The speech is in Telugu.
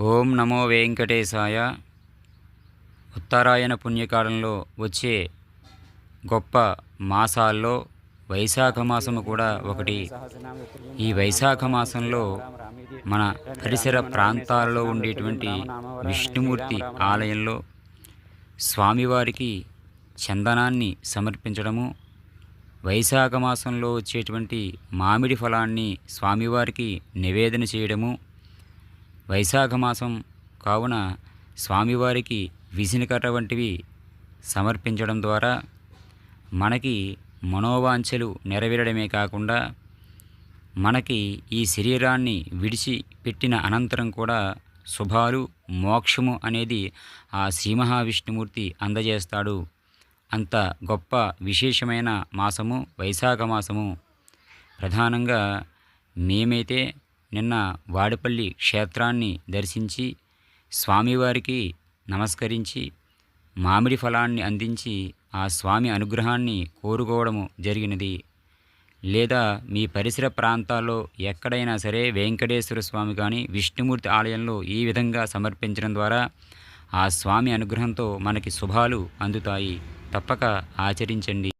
ఓం నమో వెంకటేశాయ. ఉత్తరాయణ పుణ్యకాలంలో వచ్చే గొప్ప మాసాల్లో వైశాఖ మాసము కూడా ఒకటి. ఈ వైశాఖ మాసంలో మన పరిసర ప్రాంతాలలో ఉండేటువంటి విష్ణుమూర్తి ఆలయంలో స్వామివారికి చందనాన్ని సమర్పించడము వైశాఖ మాసంలో వచ్చేటువంటి మామిడి ఫలాన్ని స్వామివారికి నివేదన చేయడము వైశాఖ మాసం కావున స్వామివారికి విసినకర్ర వంటివి సమర్పించడం ద్వారా మనకి మనోవాంఛలు నెరవేరడమే కాకుండా మనకి ఈ శరీరాన్ని విడిచిపెట్టిన అనంతరం కూడా శుభాలు మోక్షము అనేది ఆ శ్రీ మహావిష్ణుమూర్తి అందజేస్తాడు. అంత గొప్ప విశేషమైన మాసము వైశాఖ మాసము. ప్రధానంగా మేమైతే నిన్న వాడపల్లి క్షేత్రాన్ని దర్శించి స్వామివారికి నమస్కరించి మామిడి ఫలాన్ని అందించి ఆ స్వామి అనుగ్రహాన్ని కోరుకోవడము జరిగినది. లేదా మీ పరిసర ప్రాంతాల్లో ఎక్కడైనా సరే వెంకటేశ్వర స్వామి కానీ విష్ణుమూర్తి ఆలయంలో ఈ విధంగా సమర్పించడం ద్వారా ఆ స్వామి అనుగ్రహంతో మనకి శుభాలు అందుతాయి. తప్పక ఆచరించండి.